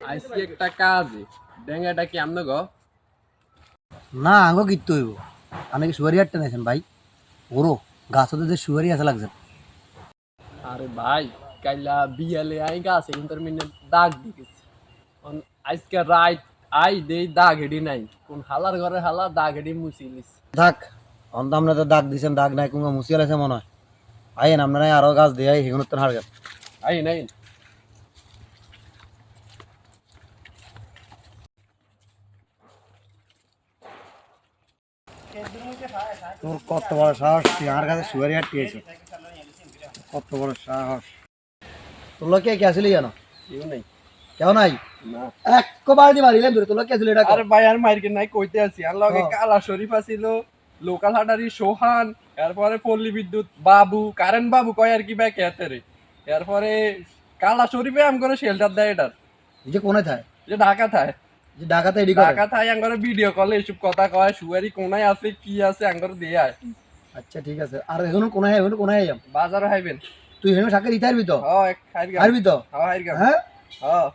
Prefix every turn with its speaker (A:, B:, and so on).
A: আইসি একটা কাজ ডেঙ্গাটা কি আমনে গো?
B: না আঙ্গো কিত্তু হইব। আমি কি সুয়ারি হাটতে নাইছেন ভাই? ওরো গাছ যে সুয়ারি আছে লাগছে।
A: আরে ভাই কাইলা বিয়ালে আই গাছে কিন্তু মিনে দাগ দিকেছে আজকে রাইট আই দেই দাগ হেডি নাই। কোন হালার ঘরে হালা দাগ হেডি মুছিলিস
B: থাক অন্ত আমরা তো দাগ দিছেন দাগ নাই কুঙ্গা মুসিয়াল আছে মনে হয়। আইন আপনারা আরও গাছ দিয়ে হেগুন তো হার গাছ
A: আই নাই
B: তোর কত বড় সাহস? তুই আমার কাছে সুয়ারি হাট পেয়েছে কত বড় সাহস। তোর লোকে কে আসলি জানো
A: কেউ নাই।
B: কেউ নাই? একবার দি মারিলেন ধরে তোর লোকে আসলি এটা
A: আরে ভাই আর মাইরকে নাই কইতে আছি। আর লগে। কালা শরীফ আছিল লোকাল হাটারি সোহান এরপরে পল্লী বিদ্যুৎ বাবু কারেন্ট বাবু কয় আর কি ব্যাক হেতে রে। এরপরে কালা শরীফে আম করে শেল্টার দেয় এটার।
B: যে কোনে থাকে
A: যে ঢাকা থায়।
B: যে ডাকাতে এডি করে।
A: ঢাকা থাই আঙ্গরে ভিডিও কলে এসব কথা কয় সুয়ারি কোনায় আছে কি আছে আঙ্গরে দিয়ে আয়
B: আচ্ছা ঠিক আছে। আর এখন কোনায় এখন কোনায় যাম
A: বাজারে হাইবেন।
B: তুই হেনো দিতে পারবি তো
A: হ্যাঁ এক খাইর গাম।
B: তো? হ্যাঁ?
A: হ্যাঁ